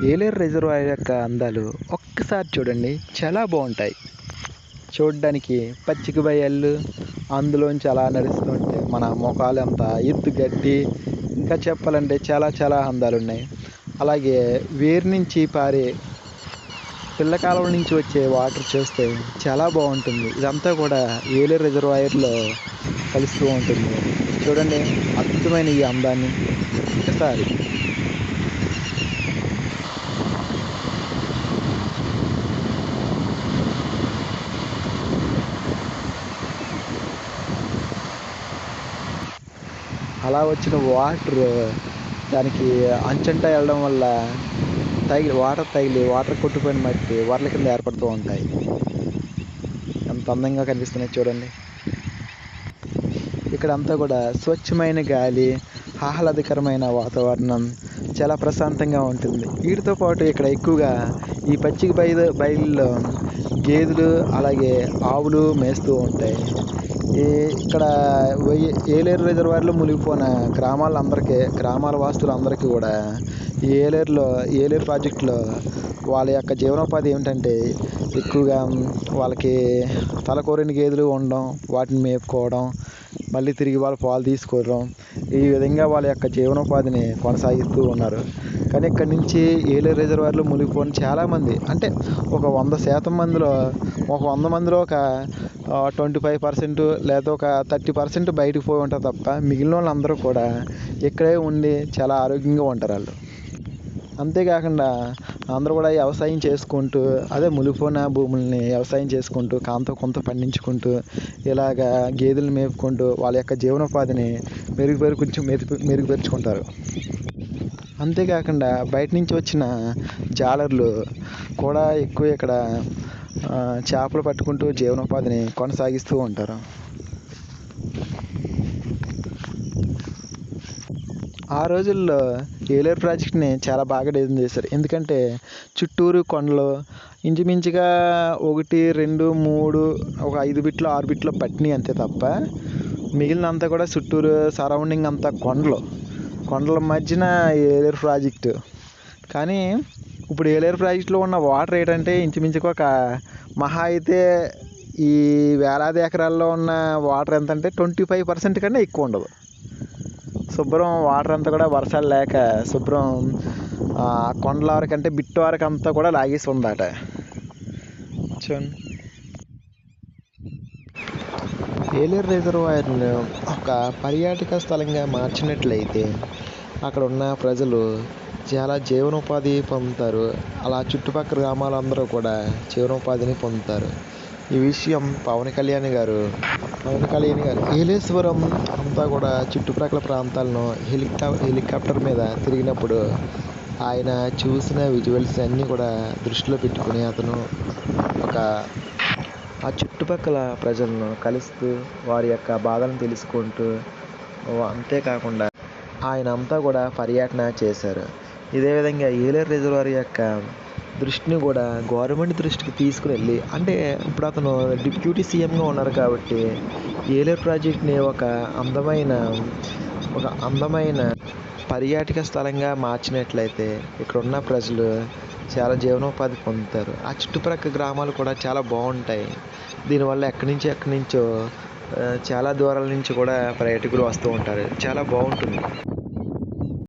Yeleru reservoir యొక్క అందాలు ఒక్కసారి చూడండి. చాలా బాగుంటాయి. చూడడానికి పచ్చిక బయళ్ళు అందులోంచి అలా నడుస్తుంటే మన ముఖాలు అంత ఎత్తు గట్టి. ఇంకా చెప్పాలంటే చాలా చాలా అందాలు ఉన్నాయి అలాగే వేరు నుంచి పారే పిల్లకాలం నుంచి వచ్చే వాటర్ చూస్తే చాలా బాగుంటుంది. ఇదంతా కూడా ఏలేరు రిజర్వాయర్లో కలుస్తూ ఉంటుంది. చూడండి అద్భుతమైన ఈ అందాన్ని. ఒకసారి అలా వచ్చిన వాటర్ దానికి అంచంట వెళ్ళడం వల్ల తగిలి వాటర్ తగిలి వాటర్ కొట్టుపోయిన మట్టి వరల కింద ఏర్పడుతూ ఉంటాయి. ఎంత అందంగా కనిపిస్తున్నాయి చూడండి. ఇక్కడ అంతా కూడా స్వచ్ఛమైన గాలి ఆహ్లాదకరమైన వాతావరణం చాలా ప్రశాంతంగా ఉంటుంది. వీటితో పాటు ఇక్కడ ఎక్కువగా ఈ పచ్చిక బయలు బయలులో గేదెలు అలాగే ఆవులు మేస్తూ ఉంటాయి. ఈ ఇక్కడ ఏలేరు రిజర్వాయర్లో మునిగిపోయిన గ్రామాలందరికీ గ్రామాల వాసులందరికీ కూడా ఈ ఏలేరులో ఏలేరు ప్రాజెక్టులో వాళ్ళ యొక్క జీవనోపాధి ఏమిటంటే ఎక్కువగా వాళ్ళకి తలకోరిన గేదెలు ఉండడం వాటిని మేపుకోవడం మళ్ళీ తిరిగి వాళ్ళ పాలు తీసుకోవడం ఈ విధంగా వాళ్ళ యొక్క జీవనోపాధిని కొనసాగిస్తూ ఉన్నారు. కానీ ఇక్కడి నుంచి ఏలేరు రిజర్వాయర్లో మునిగిపోయిన చాలామంది అంటే ఒక వంద శాతం మందిలో ఒక వంద మందిలో ఒక ట్వంటీ ఫైవ్ పర్సెంట్ లేదా ఒక థర్టీ పర్సెంట్ బయటకు పోయి ఉంటారు తప్ప మిగిలిన వాళ్ళందరూ కూడా ఇక్కడే ఉండి చాలా ఆరోగ్యంగా ఉంటారు వాళ్ళు. అంతేకాకుండా అందరూ కూడా వ్యవసాయం చేసుకుంటూ అదే మునిగిపోయిన భూముల్ని వ్యవసాయం చేసుకుంటూ కాంతో కొంత పండించుకుంటూ ఇలాగా గేదెలు మేపుకుంటూ వాళ్ళ యొక్క జీవనోపాధిని మెరుగుపరి కొంచెం మెరుగు మెరుగుపరుచుకుంటారు అంతేకాకుండా బయట నుంచి వచ్చిన జాలర్లు కూడా ఎక్కువ ఇక్కడ చేపలు పట్టుకుంటూ జీవనోపాధిని కొనసాగిస్తూ ఉంటారు. ఆ రోజుల్లో ఏలేరు ప్రాజెక్ట్ని చాలా బాగా డిజైన్ చేశారు. ఎందుకంటే చుట్టూరు కొండలు ఇంచుమించుగా ఒకటి రెండు మూడు ఒక ఐదు బిట్లు ఆరు బిట్లు పట్టినాయి అంతే తప్ప మిగిలినంతా కూడా చుట్టూరు సరౌండింగ్ అంతా కొండలు. కొండల మధ్యన ఏలేరు ప్రాజెక్టు. కానీ ఇప్పుడు ఏలేరు ప్రాజెక్టులో ఉన్న వాటర్ ఏంటంటే ఇంచుమించుకు ఒక మహా అయితే ఈ వేలాది ఎకరాల్లో ఉన్న వాటర్ ఎంత అంటే ట్వంటీ ఫైవ్ పర్సెంట్ కన్నా ఎక్కువ ఉండదు. శుభ్రం వాటర్ అంతా కూడా వర్షాలు లేక శుభ్రం కొండల వరకు అంటే బిట్టు వరకు అంతా కూడా లాగేసి ఉందట. చూడండి ఏలేరు రిజర్వాయర్ను ఒక పర్యాటక స్థలంగా మార్చినట్లయితే అక్కడ ఉన్న ప్రజలు చాలా జీవనోపాధి పొందుతారు. అలా చుట్టుపక్కల గ్రామాలందరూ కూడా జీవనోపాధిని పొందుతారు. ఈ విషయం పవన్ కళ్యాణ్ గారు పవన్ కళ్యాణ్ గారు ఏలేశ్వరం అంతా కూడా చుట్టుప్రక్కల ప్రాంతాలను హెలికా హెలికాప్టర్ మీద తిరిగినప్పుడు ఆయన చూసిన విజువల్స్ అన్నీ కూడా దృష్టిలో పెట్టుకుని అతను ఒక ఆ చుట్టుపక్కల ప్రజలను కలుస్తూ వారి యొక్క బాధలను తెలుసుకుంటూ అంతేకాకుండా ఆయన అంతా కూడా పర్యటన చేశారు. ఇదే విధంగా ఏలేరు రిజర్వాయర్ యొక్క దృష్టిని కూడా గవర్నమెంట్ దృష్టికి తీసుకుని వెళ్ళి అంటే ఇప్పుడు అతను డిప్యూటీ సీఎంగా ఉన్నారు కాబట్టి ఏలేరు ప్రాజెక్ట్ని ఒక అందమైన ఒక అందమైన పర్యాటక స్థలంగా మార్చినట్లయితే ఇక్కడ ఉన్న ప్రజలు చాలా జీవనోపాధి పొందుతారు. ఆ చుట్టుప్రక్క గ్రామాలు కూడా చాలా బాగుంటాయి. దీనివల్ల ఎక్కడి నుంచి ఎక్కడి నుంచో చాలా దూరాల నుంచి కూడా పర్యాటకులు వస్తూ ఉంటారు. చాలా బాగుంటుంది.